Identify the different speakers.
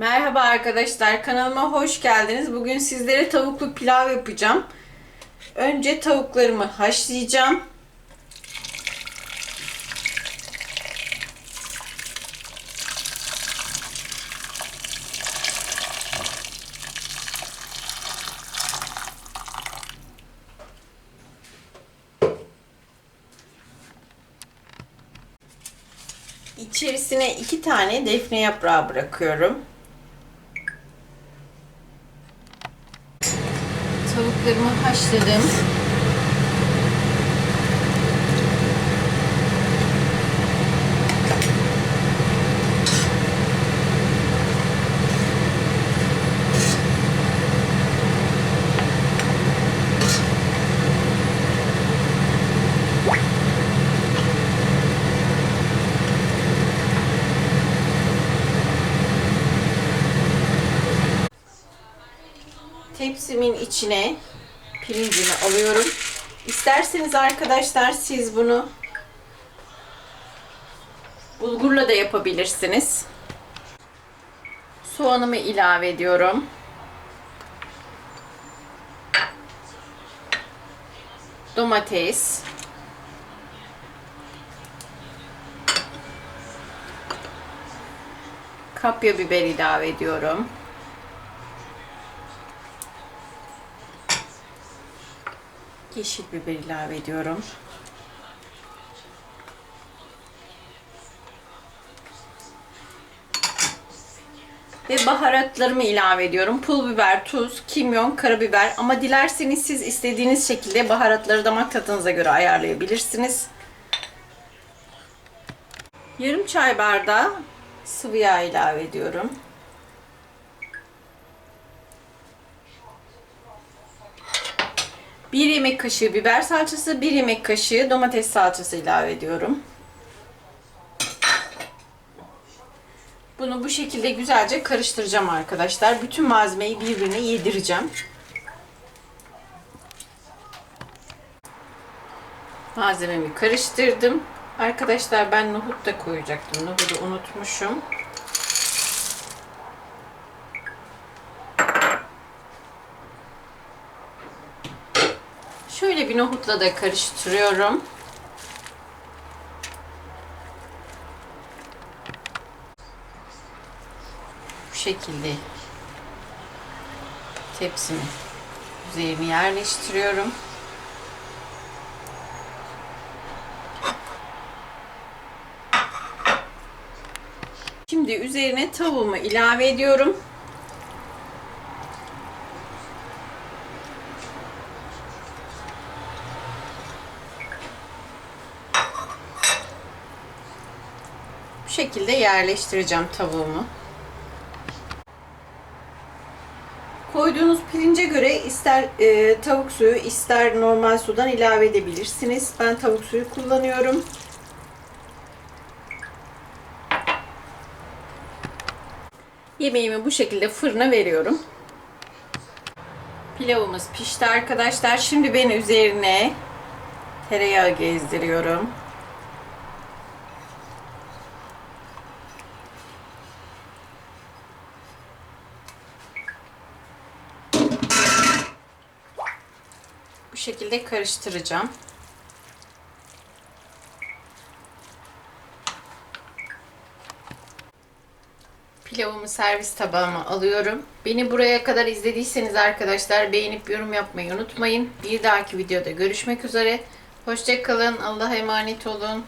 Speaker 1: Merhaba arkadaşlar kanalıma hoş geldiniz. Bugün sizlere tavuklu pilav yapacağım. Önce tavuklarımı haşlayacağım. İçerisine iki tane defne yaprağı bırakıyorum. Tavuklarımı haşladım. Tepsimin içine pirincimi alıyorum. İsterseniz arkadaşlar siz bunu bulgurla da yapabilirsiniz. Soğanımı ilave ediyorum. Domates. Kapya biber ilave ediyorum. Yeşil biber ilave ediyorum. Ve baharatlarımı ilave ediyorum. Pul biber, tuz, kimyon, karabiber. Ama dilerseniz siz istediğiniz şekilde baharatları damak tadınıza göre ayarlayabilirsiniz. Yarım çay bardağı sıvı yağ ilave ediyorum. Bir yemek kaşığı biber salçası, bir yemek kaşığı domates salçası ilave ediyorum. Bunu bu şekilde güzelce karıştıracağım arkadaşlar. Bütün malzemeyi birbirine yedireceğim. Malzememi karıştırdım. Arkadaşlar ben nohut da koyacaktım. Nohutu unutmuşum. Şöyle bir nohutla da karıştırıyorum. Bu şekilde tepsimi üzerine yerleştiriyorum. Şimdi üzerine tavuğumu ilave ediyorum. Bu şekilde yerleştireceğim tavuğumu. Koyduğunuz pirince göre ister e, tavuk suyu ister normal sudan ilave edebilirsiniz. Ben tavuk suyu kullanıyorum. Yemeğimi bu şekilde fırına veriyorum. Pilavımız pişti arkadaşlar. Şimdi ben üzerine tereyağı gezdiriyorum. Şekilde karıştıracağım. Pilavımı servis tabağıma alıyorum. Beni buraya kadar izlediyseniz arkadaşlar beğenip yorum yapmayı unutmayın. Bir dahaki videoda görüşmek üzere. Hoşçakalın. Allah'a emanet olun.